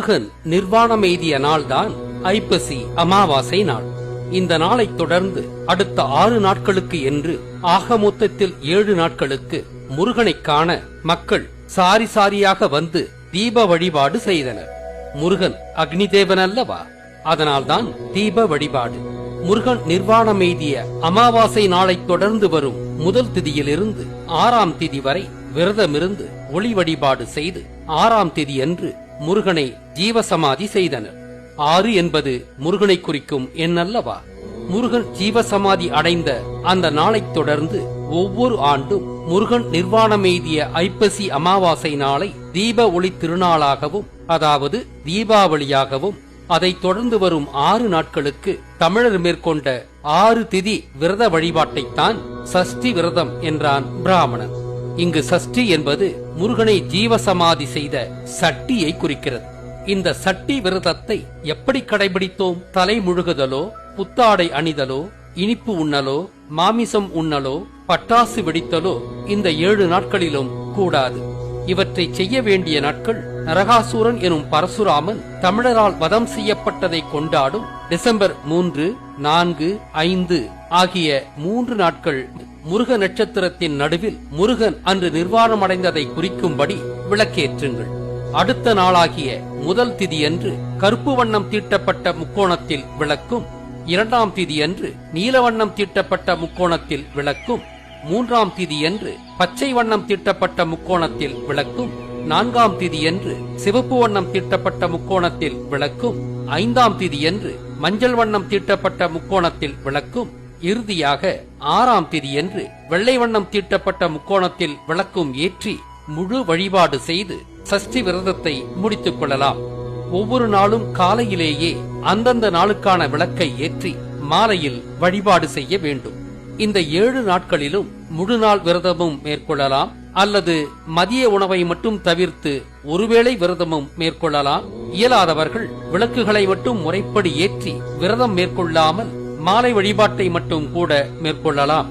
முருகன் நிர்வாணம் எய்திய நாள்தான் ஐப்பசி அமாவாசை நாள். இந்த நாளை தொடர்ந்து அடுத்த ஆறு நாட்களுக்கு என்று ஆக மொத்தத்தில் ஏழு நாட்களுக்கு முருகனை காண மக்கள் சாரி சாரியாக வந்து தீப வழிபாடு செய்தனர். முருகன் அக்னி தேவன் அல்லவா? அதனால்தான் தீப வழிபாடு. முருகன் நிர்வாணம் எய்திய அமாவாசை நாளை தொடர்ந்து வரும் முதல் திதியிலிருந்து ஆறாம் திதி வரை விரதமிருந்து ஒளி வழிபாடு செய்து ஆறாம் திதி அன்று முருகனை ஜீவசமாதி செய்தனர். ஆறு என்பது முருகனை குறிக்கும் என்னல்லவா முருகன் ஜீவசமாதி அடைந்த அந்த நாளைத் தொடர்ந்து ஒவ்வொரு ஆண்டும் முருகன் நிர்வாணமெய்திய ஐப்பசி அமாவாசை நாளை தீப ஒளி திருநாளாகவும் அதாவது தீபாவளியாகவும் அதைத் தொடர்ந்து வரும் ஆறு நாட்களுக்கு தமிழர் மேற்கொண்ட ஆறு திதி விரத வழிபாட்டைத்தான் சஷ்டி விரதம் என்றான் பிராமணன். இங்கு சஷ்டி என்பது முருகனை ஜீவசமாதி செய்த சட்டியை குறிக்கிறது. இந்த சட்டி விரதத்தை எப்படி கடைபிடித்தோம்? தலை முழுகுதலோ புத்தாடை அணிதலோ இனிப்பு உண்ணலோ மாமிசம் உண்ணலோ பட்டாசு வெடித்தலோ இந்த ஏழு நாட்களிலும் கூடாது. இவற்றை செய்ய வேண்டிய நாட்கள் நரகாசூரன் எனும் பரசுராமன் தமிழரால் வதம் செய்யப்பட்டதை கொண்டாடும் டிசம்பர் மூன்று நான்கு ஐந்து ஆகிய மூன்று நாட்கள் முருக நட்சத்திரத்தின் நடுவில் முருகன் அன்று நிர்வாணம் அடைந்ததை குறிக்கும்படி விளக்கேற்றுங்கள். அடுத்த நாளாகிய முதல் திதியன்று கருப்பு வண்ணம் தீட்டப்பட்ட முக்கோணத்தில் விளக்கும் இரண்டாம் திதியன்று நீல வண்ணம் தீட்டப்பட்ட முக்கோணத்தில் விளக்கும் மூன்றாம் திதியன்று பச்சை வண்ணம் தீட்டப்பட்ட முக்கோணத்தில் விளக்கும் நான்காம் திதியன்று சிவப்பு வண்ணம் தீட்டப்பட்ட முக்கோணத்தில் விளக்கும். ஐந்தாம் திதியன்று மஞ்சள் வண்ணம் தீட்டப்பட்ட முக்கோணத்தில் விளக்கும். இறுதியாக ஆறாம் திதியன்று வெள்ளை வண்ணம் தீட்டப்பட்ட முக்கோணத்தில் விளக்கும் ஏற்றி முழு வழிபாடு செய்து சஷ்டி விரதத்தை முடித்துக் கொள்ளலாம். ஒவ்வொரு நாளும் காலையிலேயே அந்தந்த நாளுக்கான விளக்கை ஏற்றி மாலையில் வழிபாடு செய்ய வேண்டும். இந்த ஏழு நாட்களிலும் முழு நாள் விரதமும் மேற்கொள்ளலாம். அல்லது மதிய உணவை மட்டும் தவிர்த்து ஒருவேளை விரதமும் மேற்கொள்ளலாம். இயலாதவர்கள் விளக்குகளை மட்டும் முறைப்படி ஏற்றி விரதம் மேற்கொள்ளாமல் மாலை வழிபாட்டை மட்டும் கூட மேற்கொள்ளலாம்.